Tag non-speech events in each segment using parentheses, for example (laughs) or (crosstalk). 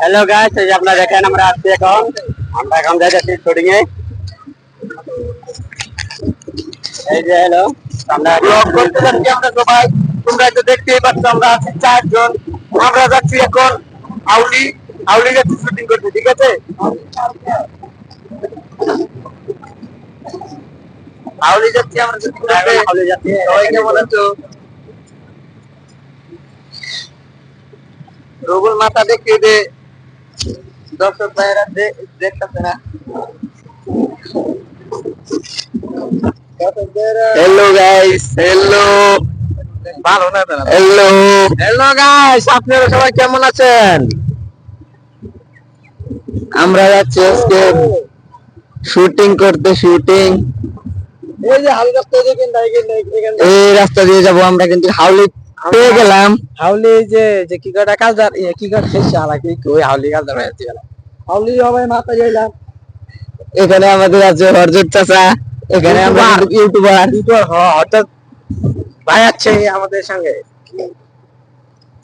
Hello guys এই যে আপনারা দেখেন, আমরা আসছি এখন। আমরা এখন যাইতেছি শুটিং এই যে হ্যালো আমরা ব্লগ করতে যাচ্ছি আমরা সবাই? তোমরা তো দেখতেই পাচ্ছ, আমরা আছি চারজন। আমরা যাচ্ছি এখন আউলি। আউলি যাচ্ছি শুটিং করতে, ঠিক আছে? আউলি যাচ্ছি আমরা আউলি যাচ্ছি। সবাই কেমন আছো রবুল মাথা দেখতে দে দর্শক ভাইয়েরা দেখতেছে না। হ্যালো গাইস হ্যালো ভালো না হ্যালো হ্যালো গাইস আপনারা সবাই কেমন আছেন? আমরা যাচ্ছি আজকে শুটিং করতে শুটিং এই রাস্তা দিয়ে যাব আমরা কিন্তু হাউলি পেয়ে গেলাম। হাউলি যে যে কি কটা কাজদার কি কটা শেষ কি কই হাউলি কাজদার হয়েছে হাউলি মাথা যাইলাম এখানে আমাদের আছে হরজত চাচা এখানে আমরা ইউটিউবার। ইউটিউবার। হঠাৎ ভাই আছে আমাদের সঙ্গে।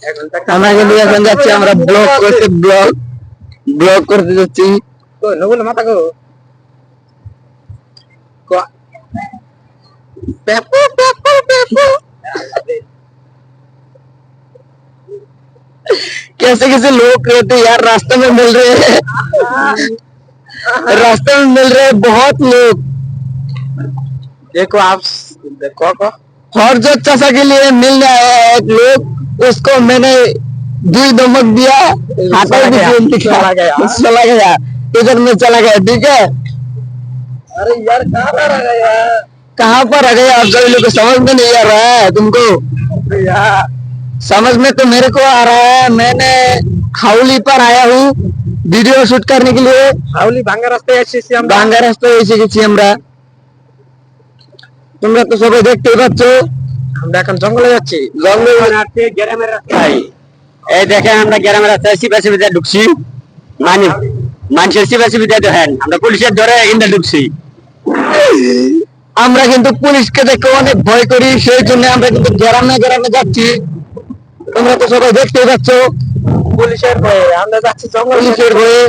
এখন আমরা কিন্তু এখন যাচ্ছি আমরা ব্লগ করতে ব্লগ ব্লগ করতে যাচ্ছি। মাথা কো Beppo, Beppo, Beppo. कैसे कैसे लोग रहते यार रास्ते में मिल रहे हैं। रास्ते में मिल रहे हैं बहुत लोग। देखो आप देखो को और जो चाचा के लिए मिल रहा है एक लोग उसको मैंने दुई दमक दिया हाथों भी चला गया (laughs) चला गया। इधर में चला गया ठीक है? अरे यार कहाँ रह गया कहाँ पर आ गए आप सभी लोग को समझ में नहीं आ रहा है तुमको यार समझ में तो मेरे को आ रहा है मैंने हाउली पर आया हूँ वीडियो शूट करने के लिए হাউলি ভাঙ্গা রাস্তায় এসেছি আমরা বাঙ্গা রাস্তায় এসে গেছি আমরা তোমরা তো সবাই দেখতেই পাচ্ছ আমরা এখন জঙ্গলে যাচ্ছি জঙ্গল গ্রামের রাস্তায় এই দেখেন আমরা গ্রামের রাস্তায় সিপা সিপিতে ঢুকছি মানে মানুষের সিপা সিপিতে দেখেন আমরা পুলিশের ধরে কিন্তু ঢুকছি আমরা কিন্তু পুলিশকে দেখে অনেক ভয় করি সেই জন্য আমরা কিন্তু গ্রামে গ্রামে যাচ্ছি তোমরা তো সবাই দেখতে যাচ্ছ পুলিশের ভয়ে আমরা যাচ্ছি জঙ্গল পুলিশের ভয়ে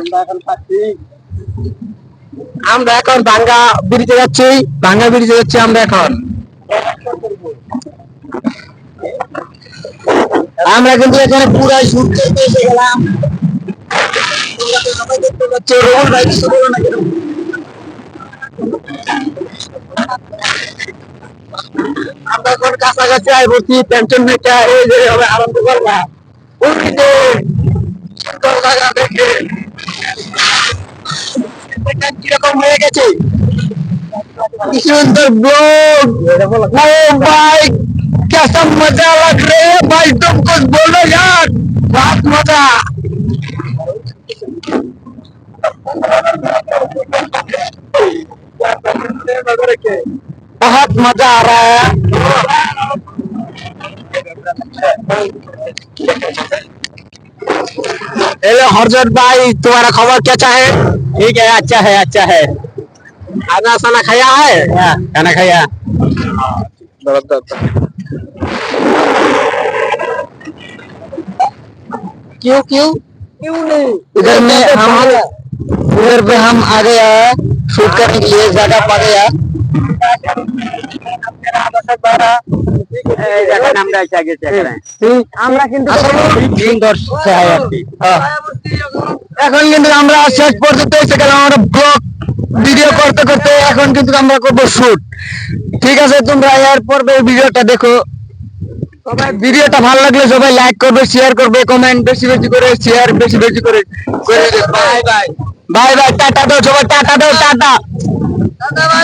আমরা এখন আমরা এখন ভাঙ্গা ব্রিজে যাচ্ছি ভাঙ্গা ব্রিজে যাচ্ছি আমরা এখন। আমরা কিন্তু এখানে পুরো করতে এসে গেলাম? আমরা এখন কাছাকাছি আই বলছি টেনশন নিতে এই যে হবে আরম্ভ করবা দেখে। দেখেন কিরকম হয়ে গেছে কি সুন্দর ব্লগ ओ भाई कैसा मजा लग रहा है भाई तुम कुछ बोलो यार बहुत मजा बहुत मजा आ रहा है हेलो हरजोत भाई तुम्हारा खबर क्या चाहे? ठीक है अच्छा है अच्छा है। खाना साना खाया है? हाँ, खाना खाया। क्यों क्यों? क्यों नहीं? इधर में हम इधर पे हम आ गया शूट करने के लिए ज़्यादा पा गया এখন। কিন্তু আমরা শেষ পর্যন্ত এসে গেলাম আমরা ব্লগ ভিডিও করতে করতে এখন কিন্তু আমরা করব শুট ঠিক আছে তোমরা এর পর্বে ভিডিওটা দেখো। সবাই ভিডিওটা ভালো লাগলে সবাই লাইক করবে শেয়ার করবে কমেন্ট বেশি বেশি করে শেয়ার বেশি বেশি করে করে bye bye bye bye tata দাও সবাই টাটা দাও টাটা।